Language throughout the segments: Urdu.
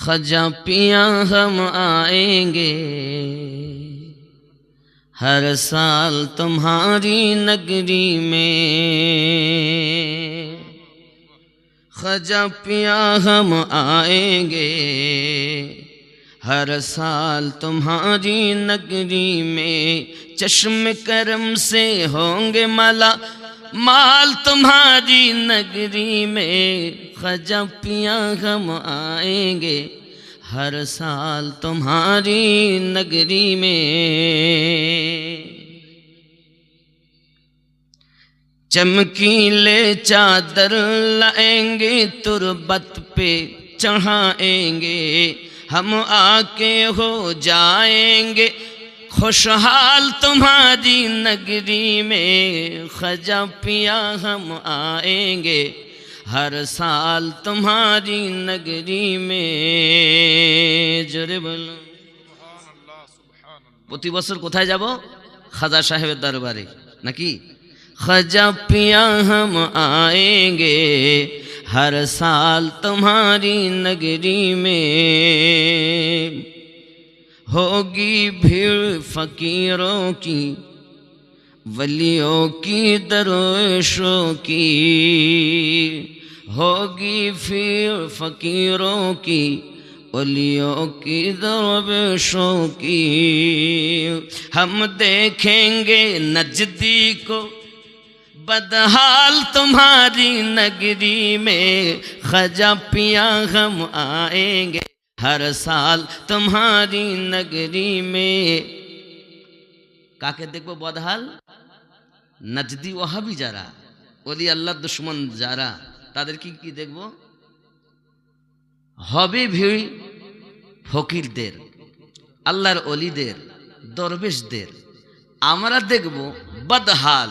خجا پیا ہم آئیں گے۔ ہر سال تمہاری نگری میں خجا پیا ہم آئیں گے۔ ہر سال تمہاری نگری میں چشم کرم سے ہوں گے مالا۔ مال تمہاری نگری میں خجا پیا ہم آئیں گے؟ ہر سال تمہاری نگری میں۔ چمکیلے چادر لائیں گے، تربت پہ چڑھائیں گے۔ ہم آ کے ہو جائیں گے۔ خوشحال تمہاری نگری میں۔ خجا پیا ہم آئیں گے؟ ہر سال تمہاری نگری میں জোরে বলো প্রতি বছর কোথায় যাব খাজা সাহেবের দরবারে নাকি خجا پیا ہم آئیں گے ہر سال تمہاری نگری میں ہوگی بھیڑ فقیروں کی ولیوں کی درویشوں کی ہوگی پھر فقیروں کی، ولیوں کی درویشوں کی۔ ہم دیکھیں گے نجدی کو بدحال تمہاری نگری میں خجا پیا ہم آئیں گے۔ ہر سال تمہاری نگری میں কাকে দেখব বদহাল? নাজদি ওহাবি যারা অলি আল্লাহ দুশ্মন যারা, তাদের কি কি দেখব? হবে ভিড় ফকিরদের, আল্লাহর অলিদের দরবেশদের, আমরা দেখব বদহাল।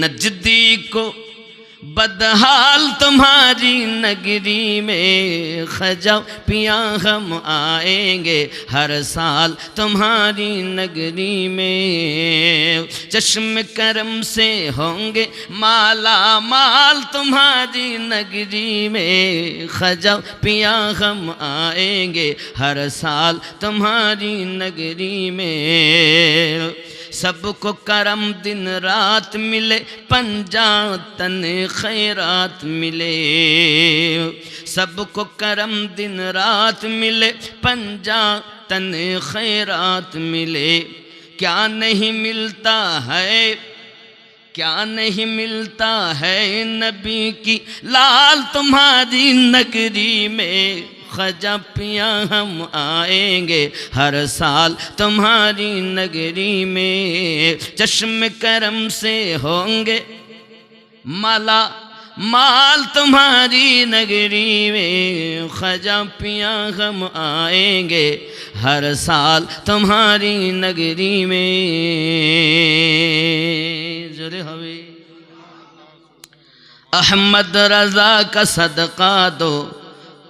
নজদি কো بدحال تمہاری نگری میں خجا پیا ہم آئیں گے ہر سال تمہاری نگری میں چشم کرم سے ہوں گے مالا مال تمہاری نگری میں خجا پیا ہم آئیں گے ہر سال تمہاری نگری میں سب کو کرم دن رات ملے پنجا تن خیرات ملے۔ سب کو کرم دن رات ملے پنجا تن خیرات ملے۔ کیا نہیں ملتا ہے؟ کیا نہیں ملتا ہے نبی کی؟ لال تمہاری نگری میں۔ خجا پیا ہم آئیں گے ہر سال تمہاری نگری میں چشم کرم سے ہوں گے۔ مالا، مال تمہاری نگری میں خجا پیا ہم آئیں گے۔ ہر سال تمہاری نگری میں جرے ہوئے۔ احمد رضا کا صدقہ دو۔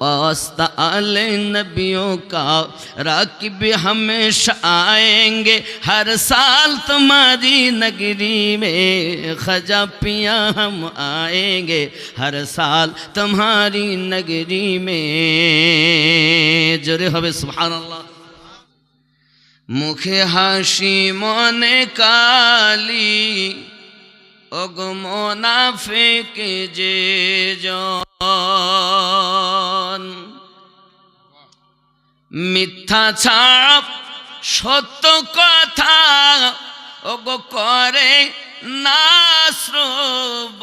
واسطہ آل نبیوں کا راکب ہمیشہ آئیں گے ہر سال تمہاری نگری میں خجا پیاں ہم آئیں گے ہر سال تمہاری نگری میں جرے ہوئے سبحان اللہ مکھ ہاشی مونے کالی اگمو نافے کے جے جو মিথ্যা ছাপ, সত্য কথা ওগো করে না শ্রবোধ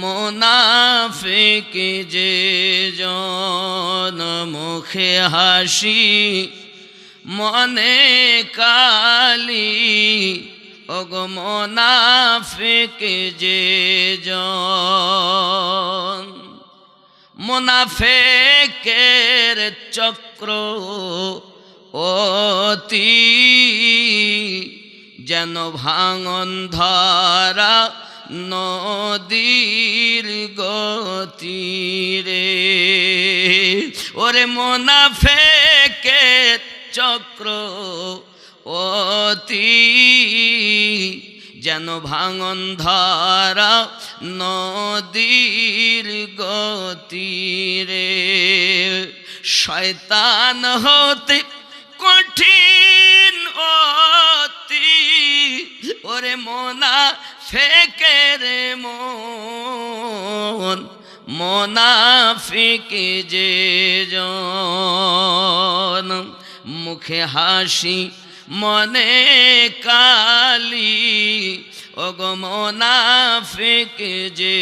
মোনাফেকে যে জন মুখে হাসি, মনে কালি। ওগো মোনাফেকে যে জন মোনাফেকের চক্র অতি যেন ভাঙন ধরা নদীর গতিরে। ওরে মোনাফেকের চক্র অতি যেন ভাঙন ধারা নদীর গতিরে শয়তান হতে কঠিন অতি। ওরে মোনা ফেকের মন মোনাফিক যে জন। মুখে হাসি, মনে কালি ওগো যে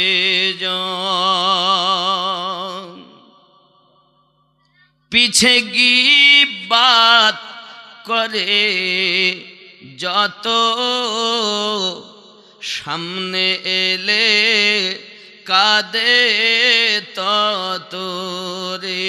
পিছে গি বাত করে যত সামনে এলে কাদে তত রে